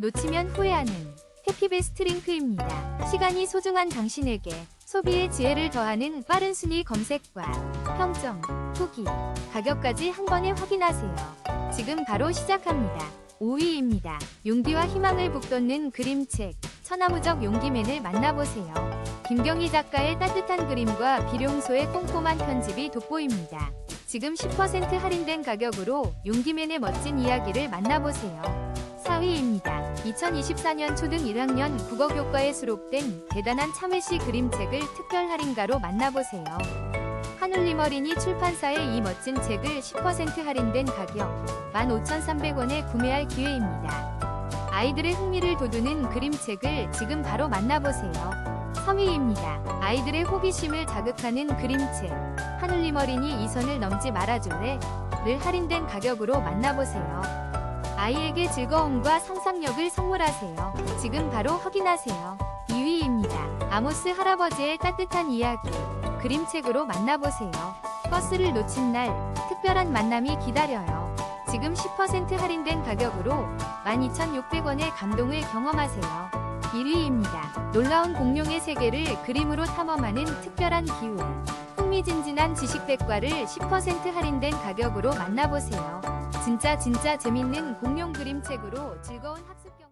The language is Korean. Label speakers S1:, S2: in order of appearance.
S1: 놓치면 후회하는 해피베스트 링크입니다. 시간이 소중한 당신에게 소비의 지혜를 더하는 빠른 순위 검색과 평점, 후기, 가격까지 한 번에 확인하세요. 지금 바로 시작합니다. 5위입니다. 용기와 희망을 북돋는 그림책 천하무적 용기맨을 만나보세요. 김경희 작가의 따뜻한 그림과 비룡소의 꼼꼼한 편집이 돋보입니다. 지금 10% 할인된 가격으로 용기맨의 멋진 이야기를 만나보세요. 4위입니다. 2024년 초등 1학년 국어 교과에 수록된 대단한 참을시 그림책을 특별 할인가로 만나보세요. 한울림 어린이 출판사의 이 멋진 책을 10% 할인된 가격 15,300원에 구매할 기회입니다. 아이들의 흥미를 돋우는 그림책을 지금 바로 만나보세요. 3위입니다. 아이들의 호기심을 자극하는 그림책 한울림 어린이 이 선을 넘지 말아줄래? 를 할인된 가격으로 만나보세요. 아이에게 즐거움과 상상력을 선물하세요. 지금 바로 확인하세요. 2위입니다. 아모스 할아버지의 따뜻한 이야기. 그림책으로 만나보세요. 버스를 놓친 날, 특별한 만남이 기다려요. 지금 10% 할인된 가격으로 12,600원의 감동을 경험하세요. 1위입니다. 놀라운 공룡의 세계를 그림으로 탐험하는 특별한 기운. 흥미진진한 지식백과를 10% 할인된 가격으로 만나보세요. 진짜 진짜 재밌는 공룡 그림책으로 즐거운 학습 경험